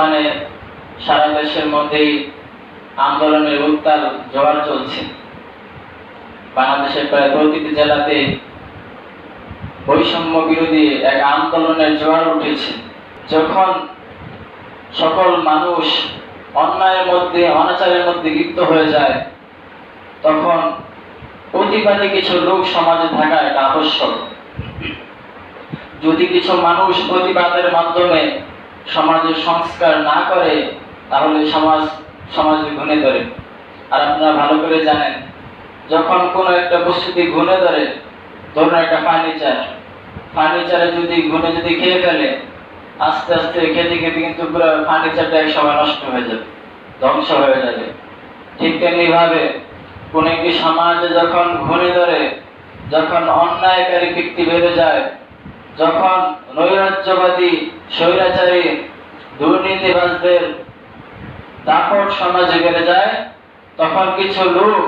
বর্তমানে সারা দেশের মধ্যেই আন্দোলনের উত্তাল জোয়ার চলছে। বাংলাদেশের প্রায় প্রতিটি জেলাতে বৈষম্য বিরোধী এক আন্দোলনের জোয়ার উঠেছে। যখন সকল মানুষ অন্যায়ের মধ্যে, অনাচারের মধ্যে লিপ্ত হয়ে যায়, তখন প্রতিবাদী কিছু লোক সমাজে থাকা এটা আবশ্যক। যদি কিছু মানুষ প্রতিবাদের মাধ্যমে সমাজের সংস্কার না করে, তাহলে সমাজ, সমাজে ঘুণে ধরে। আর আপনারা ভালো করে জানেন, যখন কোনো একটা বস্তুতে ঘুণে ধরে, ধরুন একটা ফার্নিচার ফার্নিচারে যদি ঘুণে যদি খেয়ে ফেলে, আস্তে আস্তে খেতে খেতে কিন্তু পুরো ফার্নিচারটা এক সময় নষ্ট হয়ে যাবে, ধ্বংস হয়ে যাবে। ঠিক তেমনি ভাবে কোন একটি সমাজে যখন ঘুণে ধরে, যখন অন্যায়কারী ব্যক্তি বেড়ে যায় যখন নৈরাজ্যবাদী স্বৈরাচারী দুর্নীতিবাজদের দাপট সমাজে বেড়ে যায়, তখন কিছু লোক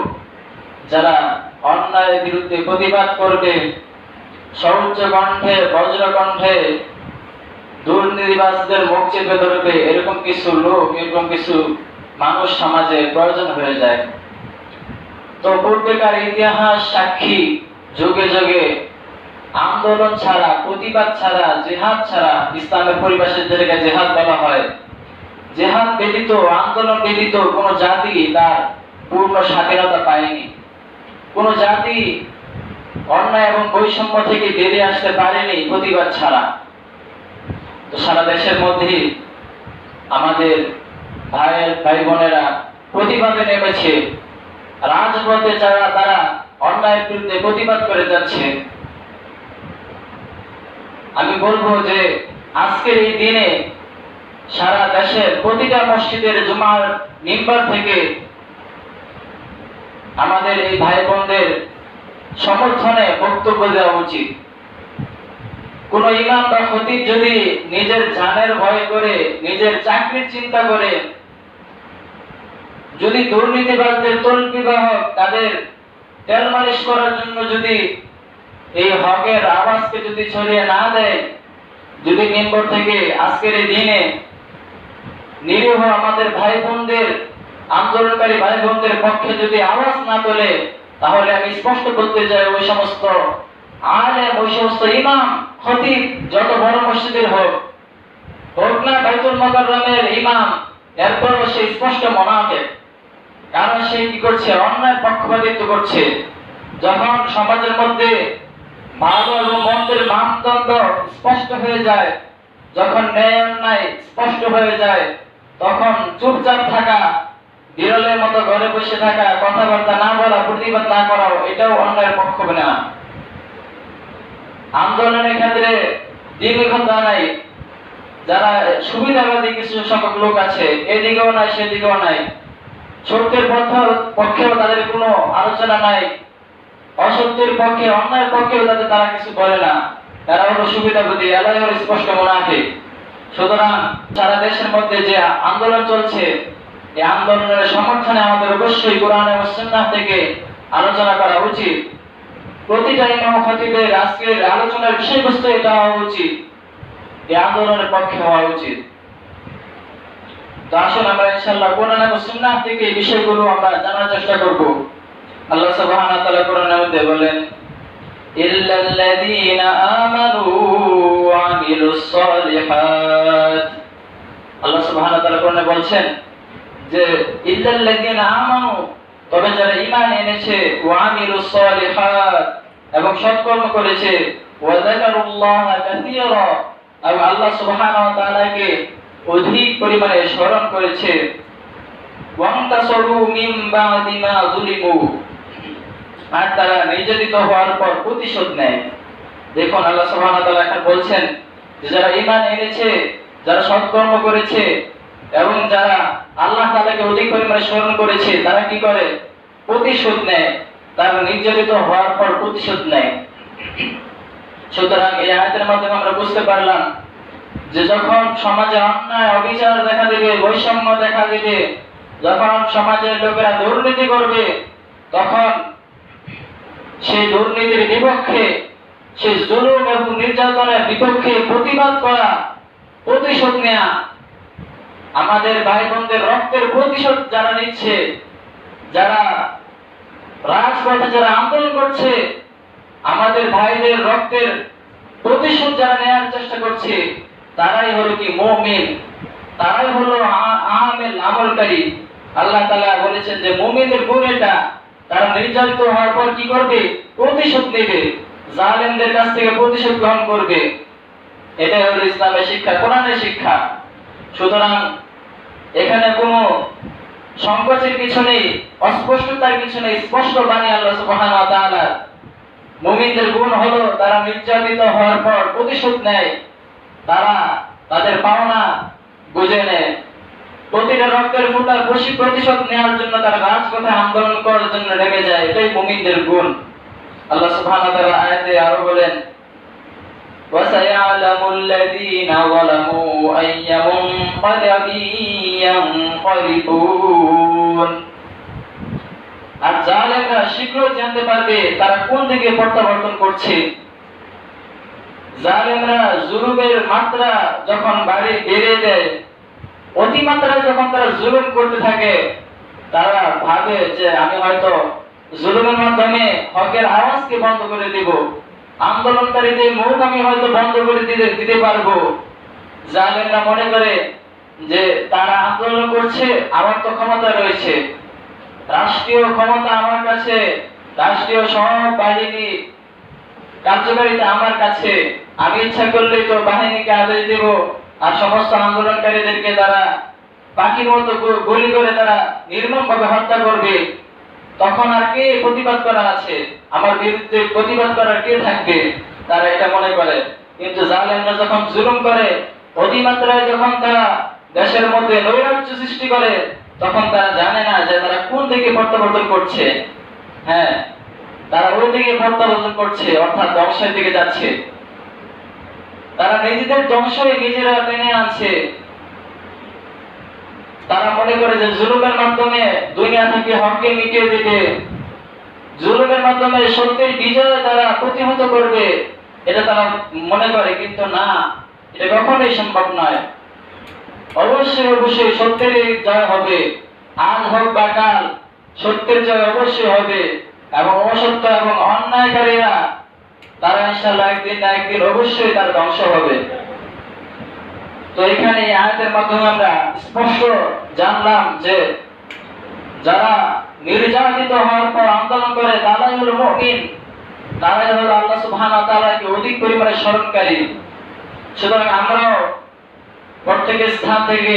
যারা অন্যায়ের বিরুদ্ধে প্রতিবাদ করবে সৌচ্চ কণ্ঠে বজ্র কণ্ঠে দুর্নীতিবাজদের মুখ চেপে ধরবে, এরকম কিছু লোক, এরকম কিছু মানুষ সমাজে প্রয়োজন হয়ে যায়। তো পূর্বেকার ইতিহাস সাক্ষী যুগে যুগে আন্দোলন ছাড়া, প্রতিবাদ ছাড়া, জেহাদ ছাড়া ইসলামের পরিবেশের যেটাকে জেহাদ বলা হয়। জেহাদ ব্যতীত, আন্দোলন ব্যতীত কোন জাতি তার পূর্ণ স্বাধীনতা পায়নি। কোন জাতি অন্যায় এবং বৈষম্য থেকে বেরিয়ে আসতে পারেনি প্রতিবাদ ছাড়া। তো সারা দেশের মধ্যে আমাদের ভাইয়ের ভাই বোনেরা প্রতিবাদে নেমেছে। রাজপথে যারা, তারা অন্যায়ের বিরুদ্ধে প্রতিবাদ করে যাচ্ছে। আমি বলব যে আজকের এই দিনে সারা দেশের প্রতিটা মসজিদের জুমার মিম্বার থেকে আমাদের এই ভাই বোনদের সমর্থনে বক্তব্য দেওয়া উচিত। কোন ইমাম বা খতিব যদি নিজের জানের ভয় করে, নিজের চাকরির চিন্তা করে, যদি দুর্নীতিবাজদের তল্পি বাহক তাদের তেল মালিশ করার জন্য যদি এই হকের আওয়াজকে যদি ছড়িয়ে না দেয়, যদি মেম্বর থেকে আজকের এই দিনে নিরীহ আমাদের ভাই বোনদের আন্দোলনকারী ভাই বোনদের পক্ষে যদি আওয়াজ না তোলে, তাহলে আমি স্পষ্ট করতে চাই ওই সমস্ত আলেম, ওই সমস্ত ইমাম, খতিব, যত বড় মসজিদের হোক হোক না বাইতুল মোকাররমের ইমাম, এরপরও সে স্পষ্ট মনাফেক। কারণ সে কি করছে? অন্যায় পক্ষপাতিত্ব করছে। যখন সমাজের মধ্যে ভালো এবং মন্দের মানদণ্ড স্পষ্ট হয়ে যায়। যখন ন্যায় অন্যায় স্পষ্ট হয়ে যায়, তখন চুপচাপ থাকা, বিরলের মতো ঘরে বসে থাকা, কথাবার্তা না বলা, প্রতিবাদ না করাও এটাও অন্যায়ের পক্ষ না। আন্দোলনের ক্ষেত্রে দীর্ঘতা নাই। যারা সুবিধাবাদী কিছু সংখ্যক লোক আছে, এদিকেও নাই, সেদিকেও নাই। সত্যের পক্ষেও তাদের কোনো আলোচনা নাই। অসত্যের পক্ষে, অন্যায়ের পক্ষেও তাদের তারা কিছু বলে না। তারা হলো সুবিধাবাদী এলাই হলো স্পষ্ট মুনাফে সুতরাং সারা দেশের মধ্যে যে আন্দোলন চলছে, এই আন্দোলনের সমর্থনে আমাদের অবশ্যই কোরআন এবং সুন্নাহ থেকে আলোচনা করা উচিত। প্রতিটা ইমাম খতিবের আজকের আলোচনার বিষয়বস্তু এটা হওয়া উচিত। এই আন্দোলনের পক্ষে হওয়া উচিত। তো আসুন আমরা ইনশাআল্লাহ কোরআন এবং সুন্নাহ থেকে এই বিষয়গুলো আমরা জানার চেষ্টা করব। আল্লাহ সুবহানাহু ওয়া তাআলা কোরআনের মধ্যে বলেন, ইল্লাল্লাযীনা আমানু ওয়া আমিলুস সালিহাত। আল্লাহ সুবহানাহু ওয়া তাআলা কোরআনে বলছেন যে, ইল্লাল্লাযীনা আমানু, তবে যারা ঈমান এনেছে, ওয়া আমিলুস সালিহাত এবং সৎকর্ম করেছে, ওয়া যাকারুল্লাহ কাসীরা এবং আল্লাহ সুবহানাহু ওয়া তাআলাকে অধিক পরিমাণে স্মরণ করেছে। ওয়ান্তাসরু মিন বাদি মা যুলিমু। আর তারা নির্যাতিত হওয়ার পর প্রতিশোধ নেয়। দেখুন, আল্লাহ তাআলা এখন বলছেন যে যারা ঈমান এনেছে, যারা সৎকর্ম করেছে এবং যারা আল্লাহ তাআলাকে অধিক পরিমাণে স্মরণ করেছে, তারা কি করে? প্রতিশোধ নেয়। তারা নির্যাতিত হওয়ার পর প্রতিশোধ নেয়। সুতরাং এই আয়াতের মাধ্যমে আমরা বুঝতে পারলাম যে যখন সমাজে অন্যায়, অবিচার দেখা দেবে, বৈষম্য দেখা দেবে, যখন সমাজের লোকেরা দুর্নীতি করবে, তখন সেই দুর্নীতির বিপক্ষে সেই জুলুম এবং নির্যাতনের বিপক্ষে প্রতিবাদ করা প্রতিশোধ নেয়া। আমাদের ভাই বোনদের রক্তের প্রতিশোধ যারা নিচ্ছে, যারা রাজপথে যারা আন্দোলন করছে, আমাদের ভাইদের রক্তের প্রতিশোধ যারা নেওয়ার চেষ্টা করছে, তারাই হলো কি মুমিন? তারাই হলো আ- আমেল আমলকারী। আল্লাহ তালা বলেছেন যে মুমিনের গুণ এটা। তারা নির্যাতিত হওয়ার পর কি করবে? প্রতিশোধ নেবে। জালেমদের কাছ থেকে প্রতিশোধ গ্রহণ করবে। এটাই হলো ইসলামের শিক্ষা, কোরআনের শিক্ষা। সুতরাং এখানে কোনো সংকোচের কিছু নেই, অস্পষ্টতার কিছু নেই, স্পষ্ট বাণী আল্লাহ সুবহানাহু ওয়া তাআলা। মুমিনদের গুণ হলো তারা নির্যাতিত হওয়ার পর প্রতিশোধ নেয়। তারা তাদের পাওনা বুঝে নেয়। প্রতিটা রক্তের ফুটার বসি প্রতিশোধ নেওয়ার জন্য তারা রাজপথে আন্দোলন করার জন্য নেমে যায় এটাই মুমিনদের গুণ আল্লাহ সুবহানাহু ওয়া তাআলা আয়াতে আরো বলেন وسيعلم الذين ظلموا أي منقلب ينقلبون আর জালেমরা শীঘ্রই জানতে পারবে তারা কোন দিকে প্রত্যাবর্তন করছে জালেমরা জুলুমের মাত্রা যখন বাড়ি বেড়ে দেয় অতিমাত্রায় যখন তারা জুলুম করতে থাকে, তারা ভাবে যে আমি হয়তো জুলুমের মাধ্যমে হকের আওয়াজকে বন্ধ করে দিব। আন্দোলনকারীদের মুখ আমি হয়তো বন্ধ করে দিতে দিতে পারব। জালেমরা মনে করে যে তারা আন্দোলন করছে, আমার তো ক্ষমতা রয়েছে। রাষ্ট্রীয় ক্ষমতা আমার কাছে, রাষ্ট্রীয় সব বাহিনী কার্যকারিতা আমার কাছে। আমি ইচ্ছা করলেই তো বাহিনীকে আদেশ দেব। আর সমস্ত আন্দোলনকারীদেরকে তারা পাখির মতো গুলি করে তারা নির্মম ভাবে হত্যা করবে। তখন আর কে প্রতিবাদ করা আছে? আমার বিরুদ্ধে প্রতিবাদ করার কে থাকবে? তারা এটা মনে করে। কিন্তু জালেমরা যখন জুলুম করে অতিমাত্রায় যখন তারা দেশের মধ্যে নৈরাজ্য সৃষ্টি করে, তখন তারা জানে না যে তারা কোন দিকে প্রত্যাবর্তন করছে। হ্যাঁ তারা ওই দিকে প্রত্যাবর্তন করছে, অর্থাৎ ধ্বংসের দিকে যাচ্ছে। তারা নিজেদের ধ্বংসই নিজেরা টেনে আনছে। তারা মনে করে যে জুলুমের মাধ্যমে দুনিয়া থেকে হককে মিটিয়ে দিবে। জুলুমের মাধ্যমে সত্যের বিজয় তারা প্রতিহত করবে। এটা তারা মনে করে, কিন্তু না, এটা কখনোই সম্ভব নয়। অবশ্যই অবশ্যই সত্যের জয় হবে। আজ হোক বা কাল, সত্যের জয় অবশ্যই হবে। এবং অসত্য এবং অন্যায়কারীরা তারা ইনশাল্লাহ একদিন না একদিন অবশ্যই তার ধ্বংস হবে। তো এখানে আয়াতের মাধ্যমে আমরা স্পষ্ট জানলাম যে যারা নির্যাতিত হওয়ার পর আন্দোলন করে, তারাই হলো মুমিন। তারাই হলো আল্লাহ ওয়া তাআলাকে অধিক পরিমাণে স্মরণকারী। সুতরাং আমরাও প্রত্যেকের স্থান থেকে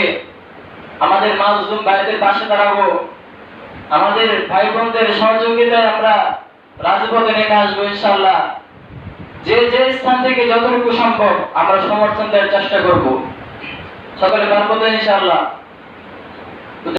আমাদের মাজলুম ভাইদের পাশে দাঁড়াবো। আমাদের ভাই বোনদের সহযোগিতায় আমরা রাজপথে নেমে আসব ইনশাল্লাহ যে যে স্থান থেকে যতটুকু সম্ভব আমরা সমর্থন দেওয়ার চেষ্টা করব। সকলে পারব ইনশাআল্লাহ।